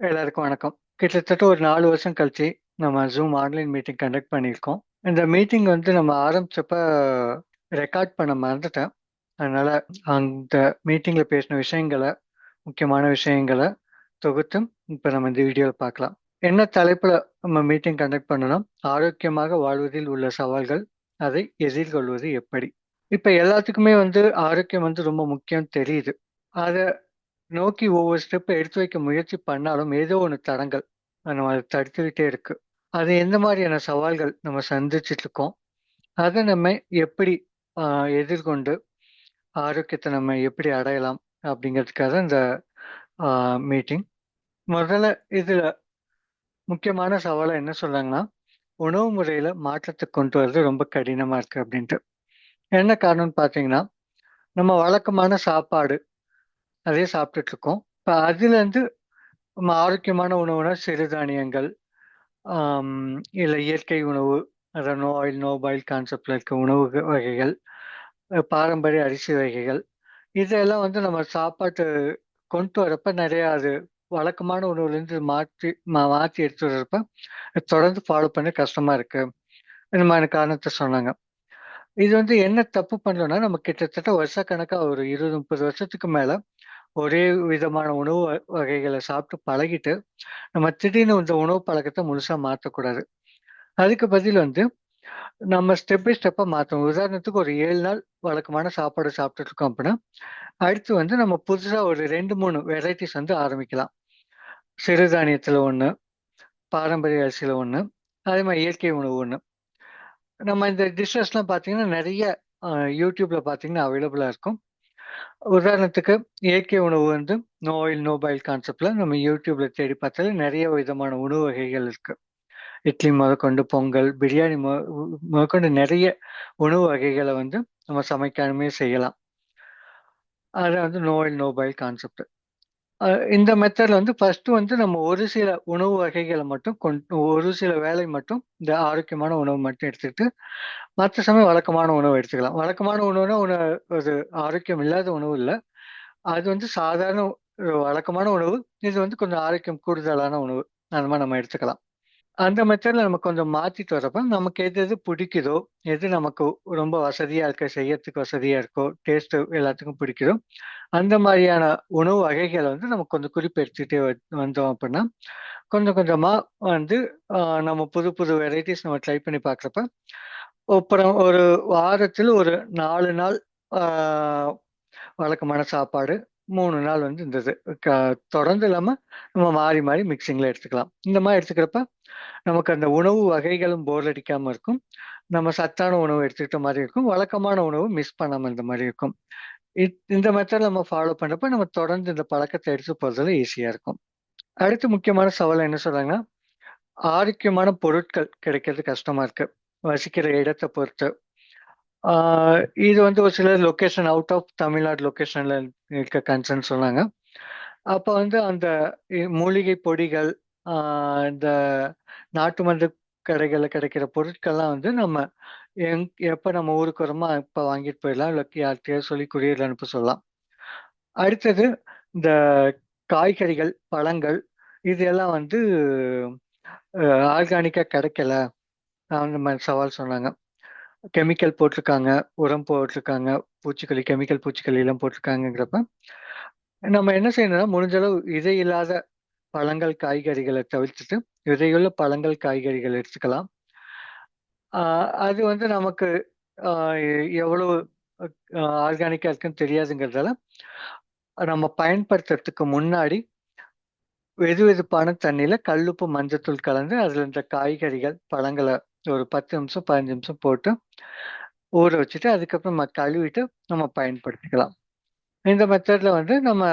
எல்லாருக்கும் வணக்கம். கிட்டத்தட்ட ஒரு நாலு வருஷம் கழிச்சு, நம்ம ஜூம் ஆன்லைன் மீட்டிங் கண்டக்ட் பண்ணியிருக்கோம். இந்த மீட்டிங் வந்து நம்ம ஆரம்பிச்சப்ப ரெக்கார்ட் பண்ண மறந்துட்டேன். அதனால அந்த மீட்டிங்ல பேசின விஷயங்கள, முக்கியமான விஷயங்கள தொகுத்தும் இப்ப நம்ம இந்த வீடியோவில் பார்க்கலாம். என்ன தலைப்புல நம்ம மீட்டிங் கண்டக்ட் பண்ணணும்? ஆரோக்கியமாக வாழ்வதில் உள்ள சவால்கள், அதை எதிர்கொள்வது எப்படி? இப்ப எல்லாத்துக்குமே வந்து ஆரோக்கியம் வந்து ரொம்ப முக்கியம் தெரியுது. அதை நோக்கி ஒவ்வொரு ஸ்டெப் எடுத்து வைக்க முயற்சி பண்ணாலும், ஏதோ ஒன்று தடங்கள் நம்ம அதை தடுத்துக்கிட்டே இருக்கு. அது எந்த மாதிரியான சவால்கள் நம்ம சந்திச்சுட்டு இருக்கோம்? அதை நம்ம எப்படி எதிர்கொண்டு ஆரோக்கியத்தை நம்ம எப்படி அடையலாம்? அப்படிங்கிறதுக்காக இந்த மீட்டிங். முதல்ல இதில் முக்கியமான சவாலை என்ன சொல்றாங்கன்னா, உணவு முறையில் மாற்றத்தை கொண்டு வர்றது ரொம்ப கடினமாக இருக்குது அப்படின்ட்டு. என்ன காரணம்னு பார்த்தீங்கன்னா, நம்ம வழக்கமான சாப்பாடு அதே சாப்பிட்டுட்டு இருக்கோம். இப்போ அதுலேருந்து நம்ம ஆரோக்கியமான உணவுனா சிறுதானியங்கள், இல்லை இயற்கை உணவு, அதாவது நோ ஆயில், நோ பாயில் கான்செப்டில் இருக்க உணவு வகைகள், பாரம்பரிய அரிசி வகைகள், இதெல்லாம் வந்து நம்ம சாப்பாட்டு கொண்டு வரப்ப நிறையா அது வழக்கமான உணவுலேருந்து மாற்றி மா மாற்றி எடுத்துட்டு வரப்ப, தொடர்ந்து ஃபாலோ பண்ண கஷ்டமாக இருக்கு. இந்த மாதிரி காரணத்தை சொன்னாங்க. இது வந்து என்ன தப்பு பண்றோம்னா, நம்ம கிட்டத்தட்ட வருஷக்கணக்காக ஒரு 20, 30 வருஷத்துக்கு மேலே ஒரே விதமான உணவு வகைகளை சாப்பிட்டு பழகிட்டு, நம்ம திடீர்னு இந்த உணவு பழக்கத்தை முழுசா மாற்றக்கூடாது அதுக்கு பதில் வந்து, நம்ம ஸ்டெப் பை ஸ்டெப்பா மாற்றணும் உதாரணத்துக்கு ஒரு ஏழு நாள் வழக்கமான சாப்பாடு சாப்பிட்டுட்டு இருக்கோம் அப்படின்னா, அடுத்து வந்து நம்ம புதுசா ஒரு ரெண்டு மூணு வெரைட்டிஸ் வந்து ஆரம்பிக்கலாம். சிறுதானியத்துல 1, பாரம்பரிய அரிசியில 1, அதே மாதிரி இயற்கை உணவு ஒன்று நம்ம இந்த டிஷ்ஷஸ்லாம் பார்த்தீங்கன்னா, நிறைய யூடியூப்ல பார்த்தீங்கன்னா அவைலபிளா இருக்கும். உதாரணத்துக்கு இயற்கை உணவு வந்து நோ ஆயில், நோ பாயில் கான்செப்ட்ல நம்ம யூடியூப்ல தேடி பார்த்தாலே நிறைய விதமான உணவு வகைகள் இருக்கு. இட்லி முதற்கொண்டு பொங்கல், பிரியாணி முதற்கொண்டு நிறைய உணவு வகைகளை வந்து நம்ம சமைக்காமே செய்யலாம். அத வந்து no oil, no boil concept. இந்த மெத்தட்ல வந்து ஃபர்ஸ்ட் வந்து நம்ம ஒரு சில உணவு வகைகளை மட்டும் கொண் ஒரு சில வேலை மட்டும் இந்த ஆரோக்கியமான உணவு மட்டும் எடுத்துக்கிட்டு, மற்ற சமயம் வழக்கமான உணவு எடுத்துக்கலாம். வழக்கமான உணவுனா உணவு அது ஆரோக்கியம் இல்லாத உணவு இல்லை அது வந்து சாதாரண வழக்கமான உணவு. இது வந்து கொஞ்சம் ஆரோக்கியம் கூடுதலான உணவு. அந்த மாதிரி நம்ம எடுத்துக்கலாம். அந்த மெத்தட்ல நம்ம கொஞ்சம் மாத்திட்டு வரப்ப, நமக்கு எது எது பிடிக்குதோ, எது நமக்கு ரொம்ப வசதியா இருக்க செய்யறதுக்கு வசதியா இருக்கோ, டேஸ்ட்டு எல்லாத்துக்கும் பிடிக்குதோ, அந்த மாதிரியான உணவு வகைகளை வந்து நம்ம கொஞ்சம் குறிப்பு வந்தோம் அப்படின்னா, கொஞ்சம் கொஞ்சமா வந்து நம்ம புது புது வெரைட்டிஸ் நம்ம ட்ரை பண்ணி பார்க்குறப்ப, அப்புறம் ஒரு வாரத்தில் ஒரு நாலு நாள் வழக்கமான சாப்பாடு, மூணு நாள் வந்து இந்த இது. க தொடர்ந்து இல்லாமல் நம்ம மாறி மாறி மிக்ஸிங்ல எடுத்துக்கலாம். இந்த மாதிரி எடுத்துக்கிறப்ப, நமக்கு அந்த உணவு வகைகளும் போர் அடிக்காம இருக்கும். நம்ம சத்தான உணவு எடுத்துக்கிட்ட மாதிரி இருக்கும். வழக்கமான உணவு மிஸ் பண்ணாம இந்த மாதிரி இருக்கும். இந்த மெத்தட் நம்ம ஃபாலோ பண்றப்ப, நம்ம தொடர்ந்து இந்த பழக்கத்தை எடுத்து போறதுல ஈஸியா இருக்கும். அடுத்து முக்கியமான சவால் என்ன சொல்றாங்கன்னா, ஆரோக்கியமான பொருட்கள் கிடைக்கிறது கஷ்டமா இருக்கு. வசிக்கிற இடத்தை பொறுத்து. இது வந்து ஒரு சில லொக்கேஷன் அவுட் ஆஃப் தமிழ்நாடு லொக்கேஷனில் இருக்க கன்சர்ன் சொன்னாங்க. அப்போ வந்து அந்த மூலிகை பொடிகள், ஆ இந்த நாட்டு மருந்து கடைகள்ல கிடைக்கிற பொருட்கள்லாம் வந்து நம்ம எங் எப்ப நம்ம ஊருக்கு வரோமோ, அப்ப வாங்கிட்டு போயிடலாம். இல்ல யார்ட்டயாவது சொல்லி கொரியர்ல அனுப்ப சொல்லலாம். அடுத்தது இந்த காய்கறிகள், பழங்கள் இது எல்லாம் வந்து அ ஆர்கானிக்கா கிடைக்கல. அந்த மாரி சவால் சொன்னாங்க. கெமிக்கல் போட்டிருக்காங்க, உரம் போட்டிருக்காங்க, பூச்சிக்கொல்லி கெமிக்கல் பூச்சிக்கொல்லிலாம் போட்டிருக்காங்கங்கிறப்ப, நம்ம என்ன செய்யணும்னா, முடிஞ்ச அளவு விதை இல்லாத பழங்கள், காய்கறிகளை தவிர்த்துட்டு, விதையுள்ள பழங்கள், காய்கறிகள் எடுத்துக்கலாம். அது வந்து நமக்கு எவ்வளவு அ ஆர்கானிக்கா இருக்குன்னு தெரியாதுங்கிறதால, நம்ம பயன்படுத்துறதுக்கு முன்னாடி வெதுவெதுப்பான தண்ணீல கல்லுப்பு, மஞ்சத்தூள் கலந்து, அதுல இந்த காய்கறிகள், பழங்களை ஒரு 10 நிமிஷம், 15 நிமிஷம் போட்டு ஊற வச்சுட்டு, அதுக்கப்புறம் நம்ம கழுவிட்டு நம்ம பயன்படுத்திக்கலாம். இந்த மெத்தட்ல வந்து நம்ம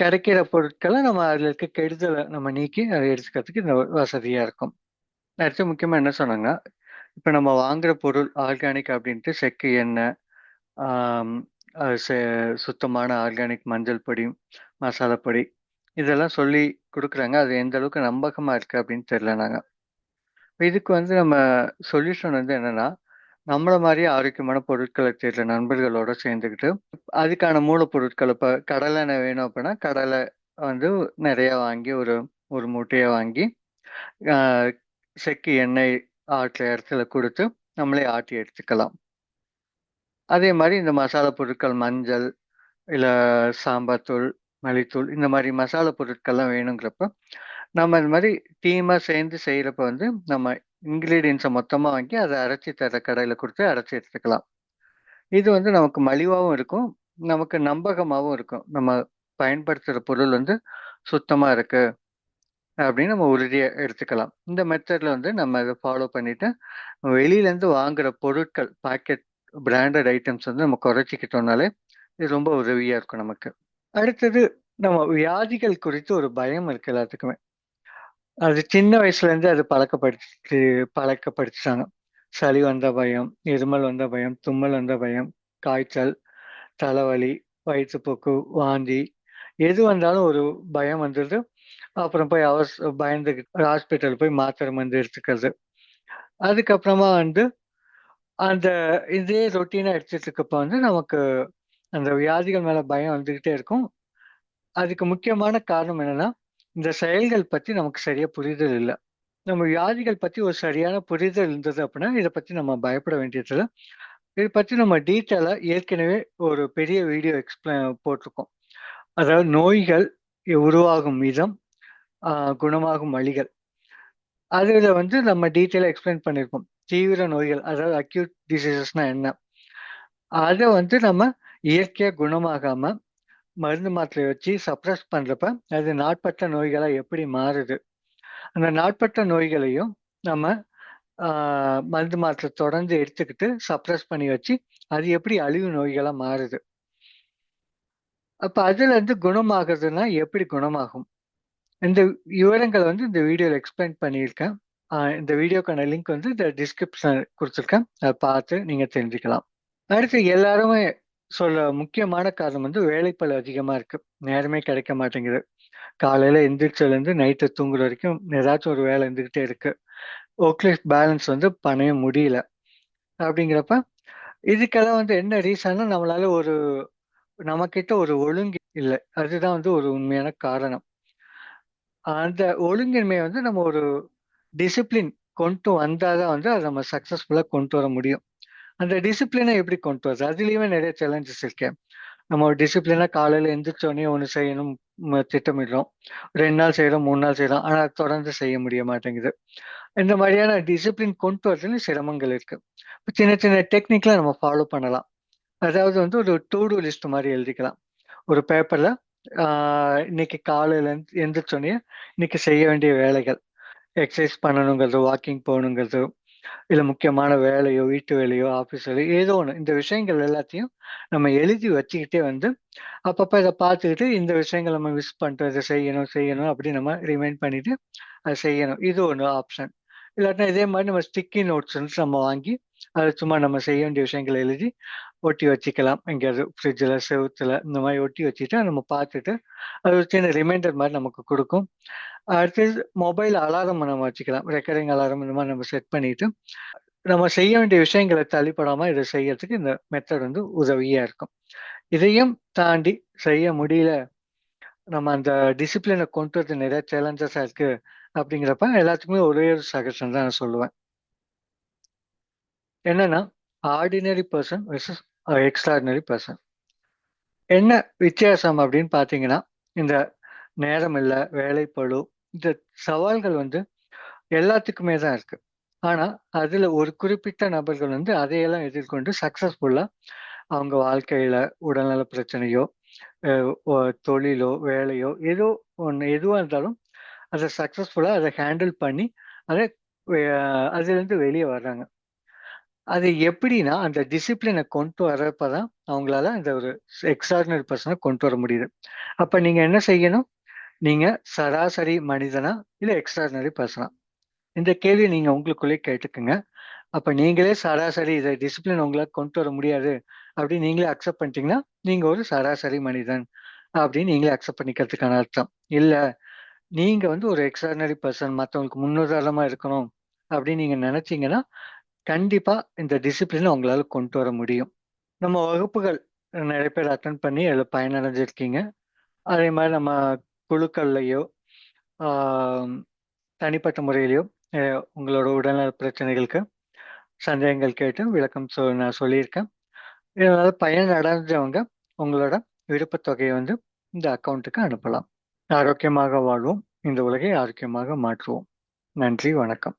கிடைக்கிற பொருட்களை நம்ம அதில் இருக்க கெடுதலை நம்ம நீக்கி, அதை எடுத்துக்கிறதுக்கு இந்த வசதியாக இருக்கும். அடுத்து முக்கியமாக என்ன சொன்னாங்கன்னா, இப்போ நம்ம வாங்குற பொருள் ஆர்கானிக் அப்படின்ட்டு செக்கு எண்ணெய், சுத்தமான ஆர்கானிக் மஞ்சள் பொடி, மசாலா பொடி இதெல்லாம் சொல்லி கொடுக்குறாங்க அது எந்த அளவுக்கு நம்பகமாக இருக்குது அப்படின்னு தெரியலனாங்க. இதுக்கு வந்து நம்ம சொல்யூஷன் வந்து என்னென்னா நம்மள மாதிரி ஆரோக்கியமான பொருட்களை தேடுற நண்பர்களோட சேர்ந்துக்கிட்டு, அதுக்கான மூலப்பொருட்களை இப்போ கடலை என்ன வேணும் அப்படின்னா, கடலை வந்து நிறையா வாங்கி ஒரு ஒரு மூட்டையை வாங்கி, செக்கு எண்ணெய் ஆட்டுற இடத்துல கொடுத்து நம்மளே ஆட்டி எடுத்துக்கலாம். அதே மாதிரி இந்த மசாலா பொருட்கள் மஞ்சள், இல்லை சாம்பார் தூள், மல்லித்தூள் இந்த மாதிரி மசாலா பொருட்கள்லாம் வேணுங்கிறப்ப, நம்ம இந்த மாதிரி டீமாக சேர்ந்து செய்கிறப்ப வந்து, நம்ம இன்க்ரீடியன்ஸை மொத்தமாக வாங்கி, அதை அரைச்சி தர கடையில் கொடுத்து அரைச்சி எடுத்துக்கலாம். இது வந்து நமக்கு மலிவாகவும் இருக்கும். நமக்கு நம்பகமாகவும் இருக்கும். நம்ம பயன்படுத்துகிற பொருள் வந்து சுத்தமாக இருக்குது அப்படின்னு நம்ம உறுதியாக எடுத்துக்கலாம். இந்த மெத்தடில் வந்து நம்ம இதை ஃபாலோ பண்ணிவிட்டு வெளியிலேருந்து வாங்குகிற பொருட்கள், பாக்கெட் பிராண்டட் ஐட்டம்ஸ் வந்து நம்ம குறைச்சிக்கிட்டோம்னாலே இது ரொம்ப உதவியாக இருக்கும் நமக்கு. அடுத்தது நம்ம வியாதிகள் குறித்து ஒரு பயம் இருக்கு எல்லாத்துக்குமே. அது சின்ன வயசுலேருந்து அது பழக்கப்படுத்தி பழக்கப்படுத்திட்டாங்க. சளி வந்த பயம், இருமல் வந்த பயம், தும்மல் வந்த பயம், காய்ச்சல், தலைவலி, வயிற்றுப்போக்கு, வாந்தி எது வந்தாலும் ஒரு பயம் வந்துடுது அப்புறம் போய் அவஸ் பயந்துக்கிட்டு ஹாஸ்பிட்டல் போய் மாத்திரை மருந்து எடுத்துக்கிறது. அதுக்கப்புறமா வந்து அந்த இதே ரொட்டீனாக எடுத்துட்டு இருக்கப்ப வந்து நமக்கு அந்த வியாதிகள் மேலே பயம் வந்துக்கிட்டே இருக்கும். அதுக்கு முக்கியமான காரணம் என்னன்னா, இந்த செயல்கள் பற்றி நமக்கு சரியா புரிதல் இல்லை நம்ம வியாதிகள் பற்றி ஒரு சரியான புரிதல் இருந்தது அப்படின்னா, இதை பற்றி நம்ம பயப்பட வேண்டியதில்ல. இதை பற்றி நம்ம டீட்டெயிலாக ஏற்கனவே ஒரு பெரிய வீடியோ எக்ஸ்பிளை போட்டிருக்கோம். அதாவது நோய்கள் உருவாகும் விதம், குணமாகும் வழிகள். அதில் வந்து நம்ம டீட்டெயிலாக எக்ஸ்ப்ளைன் பண்ணியிருக்கோம். தீவிர நோய்கள் அதாவது அக்யூட் டிசீசஸ்னா என்ன? அதை வந்து நம்ம இயற்கையாக குணமாகாமல் மருந்து மாத்திரை வச்சு சப்ரஸ் பண்றப்ப, அது நாட்பட்ட நோய்களா எப்படி மாறுது? அந்த நாட்பட்ட நோய்களையும் நம்ம மருந்து மாத்திரை தொடர்ந்து எடுத்துக்கிட்டு சப்ரஸ் பண்ணி வச்சு, அது எப்படி அழிவு நோய்களா மாறுது? அப்ப அதுலருந்து குணமாகுறதுன்னா எப்படி குணமாகும்? இந்த விவரங்களை வந்து இந்த வீடியோவில் எக்ஸ்பிளைன் பண்ணியிருக்கேன். இந்த வீடியோக்கான லிங்க் வந்து இந்த டிஸ்கிரிப்ஷன் குடுத்துருக்கேன். அத பார்த்து நீங்க தெரிஞ்சுக்கலாம். அடுத்து எல்லாருமே சொல்ல முக்கியமான காரணம் வந்து வேலைப்பளு அதிகமா இருக்கு. நேரமே கிடைக்க மாட்டேங்குது. காலையில எந்திரிச்சதுலேருந்து நைட்டு தூங்குற வரைக்கும் ஏதாச்சும் ஒரு வேலை இருந்துகிட்டே இருக்கு. ஒர்க் லைஃப் பேலன்ஸ் வந்து பண்ணவே முடியல. அப்படிங்கிறப்ப, இதுக்கெல்லாம் வந்து என்ன ரீசன்னா நம்மளால ஒரு நம்மக்கிட்ட ஒரு ஒழுங்கு இல்லை அதுதான் வந்து ஒரு உண்மையான காரணம். அந்த ஒழுங்கின்மையை வந்து நம்ம ஒரு டிசிப்ளின் கொண்டு வந்தால் தான் வந்து அதை நம்ம சக்சஸ்ஃபுல்லா கொண்டு வர முடியும். அந்த டிசிப்ளினை எப்படி கொண்டு வரது? அதுலயுமே நிறைய சேலஞ்சஸ் இருக்கு நம்ம ஒரு டிசிப்ளினா காலையில எந்திரிச்சோடனே ஒன்று செய்யணும் திட்டமிடுறோம். ரெண்டு நாள் செய்யறோம் மூணு நாள் செய்யறோம் ஆனா தொடர்ந்து செய்ய முடிய மாட்டேங்குது. இந்த மாதிரியான டிசிப்ளின் கொண்டு வரதுல சிரமங்கள் இருக்கு. சின்ன சின்ன டெக்னிக்லாம் நம்ம ஃபாலோ பண்ணலாம். அதாவது வந்து ஒரு டூ டூ லிஸ்ட் மாதிரி எழுதிக்கலாம். ஒரு பேப்பர்ல இன்னைக்கு காலையில எந்திரிச்சோடனே உடனே இன்னைக்கு செய்ய வேண்டிய வேலைகள். எக்ஸசைஸ் பண்ணணுங்கிறது, வாக்கிங் போகணுங்கிறது, இல்ல முக்கியமான வேலையோ, வீட்டு வேலையோ, ஆஃபீஸ் வேலையோ ஏதோ ஒண்ணு. இந்த விஷயங்கள் எல்லாத்தையும் நம்ம எழுதி வச்சுக்கிட்டே வந்து, அப்பப்ப இத பார்த்துக்கிட்டு இந்த விஷயங்கள நம்ம மிஸ் பண்ணிட்டோம். இத செய்யணும், செய்யணும் அப்படின்னு நம்ம ரிமைண்ட் பண்ணிட்டு அத செய்யணும். இது ஒண்ணு ஆப்ஷன். இல்லாட்டினா இதே மாரி நம்ம ஸ்டிக்கி நோட்ஸ் வந்து நம்ம வாங்கி, அத சும்மா நம்ம செய்ய வேண்டிய விஷயங்கள எழுதி ஒட்டி வச்சுக்கலாம். எங்கேயாவது ஃப்ரிட்ஜ்ல, செவுத்துல இந்த மாரி ஒட்டி வச்சுட்டா நம்ம பார்த்துட்டு, அது ஒரு சின்ன ரிமைண்டர் மாரி நமக்கு குடுக்கும். அடுத்தது மொபைல் அலாரம் நம்ம வச்சுக்கலாம். ரெக்கரிங் அலாரம் இந்த மாதிரி நம்ம செட் பண்ணிட்டு, நம்ம செய்ய வேண்டிய விஷயங்களை தள்ளிப்படாமல் இதை செய்யறதுக்கு இந்த மெத்தட் வந்து உதவியாக இருக்கும். இதையும் தாண்டி செய்ய முடியல. நம்ம அந்த டிசிப்ளினை கொண்டு வரது நிறைய சேலஞ்சஸாக இருக்கு. அப்படிங்கிறப்ப எல்லாத்துக்குமே ஒரே ஒரு சஜஷன் தான் நான் சொல்லுவேன். என்னன்னா, ordinary person versus extraordinary person என்ன வித்தியாசம் அப்படின்னு பார்த்தீங்கன்னா, இந்த நேரம் இல்லை வேலைப்பழு இந்த சவால்கள் வந்து எல்லாத்துக்குமே தான் இருக்கு. ஆனா, அதுல ஒரு குறிப்பிட்ட நபர்கள் வந்து அதையெல்லாம் எதிர்கொண்டு சக்சஸ்ஃபுல்லா அவங்க வாழ்க்கையில உடல்நல பிரச்சனையோ, தொழிலோ, வேலையோ ஏதோ ஒன்று எதுவாக இருந்தாலும், அதை சக்ஸஸ்ஃபுல்லாக அதை ஹேண்டில் பண்ணி, அதை அதுலேருந்து வெளியே வர்றாங்க. அது எப்படின்னா, அந்த டிசிப்ளினை கொண்டு வரப்ப தான் அவங்களால அந்த ஒரு எக்ஸ்ட்ராடினரி பர்சனை கொண்டு வர முடியுது. அப்போ நீங்கள் என்ன செய்யணும்? நீங்க சராசரி மனிதனா? இல்ல எக்ஸ்ட்ரார்டினரி பர்சனா இந்த கேள்வி நீங்க உங்களுக்குள்ளே கேட்டுக்கங்க. அப்ப நீங்களே சராசரி இதை டிசிப்ளின் உங்களால் கொண்டு வர முடியாது அப்படின்னு நீங்களே அக்செப்ட் பண்ணிட்டீங்கன்னா, நீங்க ஒரு சராசரி மனிதன் அப்படின்னு நீங்களே அக்செப்ட் பண்ணிக்கிறதுக்கான அர்த்தம். இல்ல, நீங்க வந்து ஒரு எக்ஸ்ட்ரார்டினரி பர்சன் மற்றவங்களுக்கு முன்னுதாரணமா இருக்கணும் அப்படின்னு நீங்க நினைச்சீங்கன்னா கண்டிப்பா இந்த டிசிப்ளினை உங்களால கொண்டு வர முடியும். நம்ம வகுப்புகள் நிறைய பேர் அட்டன் பண்ணி அதில் பயனடைஞ்சிருக்கீங்க. அதே மாதிரி நம்ம குழுக்கள்லையோ தனிப்பட்ட முறையிலையோ உங்களோட உடல்நல பிரச்சனைகளுக்கு சந்தேகங்கள் கேட்டு விளக்கம் சொ நான் சொல்லியிருக்கேன். இதனால் பயன் அடைஞ்சவங்க உங்களோட விருப்பத் தொகையை வந்து இந்த அக்கௌண்ட்டுக்கு அனுப்பலாம். ஆரோக்கியமாக வாழ்வோம். இந்த உலகை ஆரோக்கியமாக மாற்றுவோம். நன்றி வணக்கம்.